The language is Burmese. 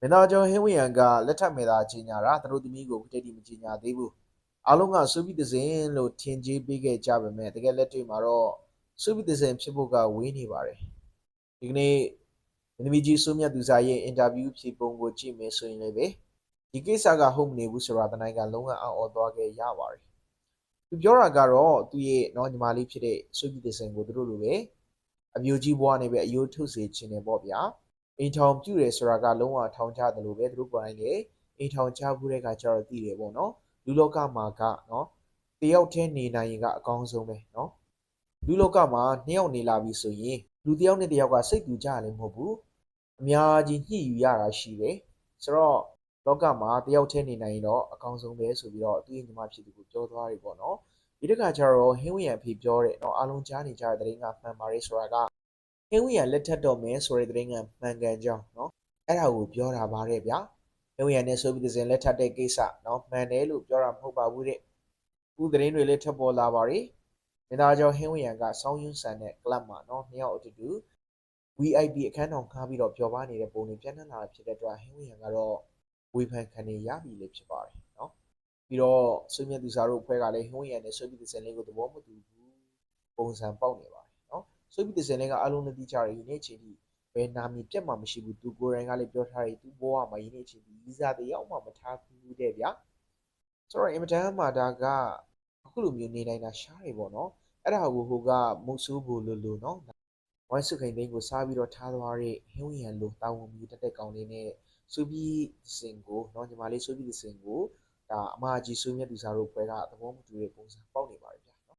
မင်းသားကျော်ဟင်းဝီယံကလက်ထပ်မဲ့သားကြီးညာတာသူတို့သမီးကိုခုတည်းတည်းမကြီးညာသေးဘူးအားလုံးကစူပီဒဇင်လို့ထင်ကြီးပေးခဲ့ကြပါမယ်တကယ်လက်တွေ့မှာတော့စူပီဒဇင်ဖြစ်ဖို့ကဝေးနေပါတယ်ဒီကနေ့မင်းသမီးကြီးစိုးမြတ်သူစာရဲ့အင်တာဗျူးဖြေပုံကိုကြည့်မယ်ဆိုရင်လည်းပဲဒီကိစ္စကဟုတ်မနေဘူးဆိုတာတနိုင်ကလုံးဝအောင့်အော်သွားခဲ့ရပါတယ်သူပြောတာကတော့သူ့ရဲ့နော်ညီမလေးဖြစ်တဲ့စူပီဒဇင်ကိုသူတို့လိုပဲအမျိုးကြီးဘွားနေပဲအယိုးထုတ်စေခြင်းနေပေါ့ဗျာ အိမ်ထောင်ပြုတယ်ဆိုတာကလုံးဝထောင်ချတယ်လို့ပဲသူတို့ကိုယ်တိုင်လေအိမ်ထောင်ချဘူးတဲ့ကကျတော့သိတယ်ပေါ့နော်လူလောကမှာကနော်တယောက်တည်းနေနိုင်ရင်ကအကောင်းဆုံးပဲနော်လူလောကမှာနှစ်ယောက်နေလာပြီဆိုရင်လူတယောက်နဲ့တယောက်ကစိတ်တူကြရလည်းမဟုတ်ဘူးအများကြီးညှိယူရတာရှိတယ်ဆိုတော့လောကမှာတယောက်တည်းနေနိုင်ရင်တော့အကောင်းဆုံးပဲဆိုပြီးတော့သူ့ရဲ့ညီမဖြစ်သူကိုပြောသွားတယ်ပေါ့နော်ဒီတစ်ခါကျတော့ဟင်းဝီယံအဖေပြောတဲ့နော်အားလုံးကြားနေကြတဲ့တဲ့ရင်ကမှန်ပါတယ်ဆိုတာက ဟင်းဝီရလက်ထက်တော်မယ်ဆိုတဲ့သတင်းကမှန်ကန်ကြောင်းเนาะအဲ့ဒါကိုပြောတာပါတယ်ဗျာဟင်းဝီရနဲ့ဆိုပြီးတဲ့စဉ်လက်ထက်တဲ့ကိစ္စเนาะမှန်တယ်လို့ပြောတာမဟုတ်ပါဘူးတဲ့ခုသတင်းတွေလည်းထပ်ပေါ်လာပါတယ်မင်းသားကျော်ဟင်းဝီရကစောင်းယွန်းဆန်တဲ့ကလပ်မှာเนาะနှစ်ယောက်အတူတူ VIP အခန်းတော်ခါပြီးတော့ပျော်ပါနေတဲ့ပုံတွေပြန်နှံ့လာတာဖြစ်တဲ့အတွက်ဟင်းဝီရကတော့ဝေဖန်ခံနေရပြီလေဖြစ်ပါတယ်เนาะပြီးတော့ဆွေးမြတ်သူစားတို့အဖွဲ့ကလည်းဟင်းဝီရနဲ့ဆွေးပြီးတဲ့စဉ်လေးကိုသဘောမတူဘူးပုံစံပေါက်နေပါတယ်เนาะ ဆိုပြီးတဲ့စင်လေးကအလုံးနဲ့တိကျတယ်ဒီနေ့ချိန်ထိဘယ်နာမည်ပြတ်မှမရှိဘူးသူကိုယ်တိုင်ကလည်းပြောထားတယ်သူဘဝမှာဒီနေ့ချိန်ထိဗီဇာတယောက်မှမထားဘူးတဲ့ဗျာဆိုတော့အင်မတန်မှာဒါကအခုလိုမျိုးနေနိုင်တာရှားတယ်ပေါ့နော်အဲ့ဒါကိုဟိုကမုတ်ဆိုးဘူးလို့လို့နော်ဝိုင်းစုခိန်သိန်းကိုစားပြီးတော့ထားသွားတဲ့ဟင်းဝီရန်လိုတာဝန်ပြီးတက်တဲ့ကောင်လေးနဲ့စူပြီးစင်ကိုနော်ညီမလေးစူပြီးစင်ကိုဒါအမကြီးစူမြတ်သူစားတို့ဖွဲကသဘောမတူတဲ့ပုံစံပေါက်နေပါတယ်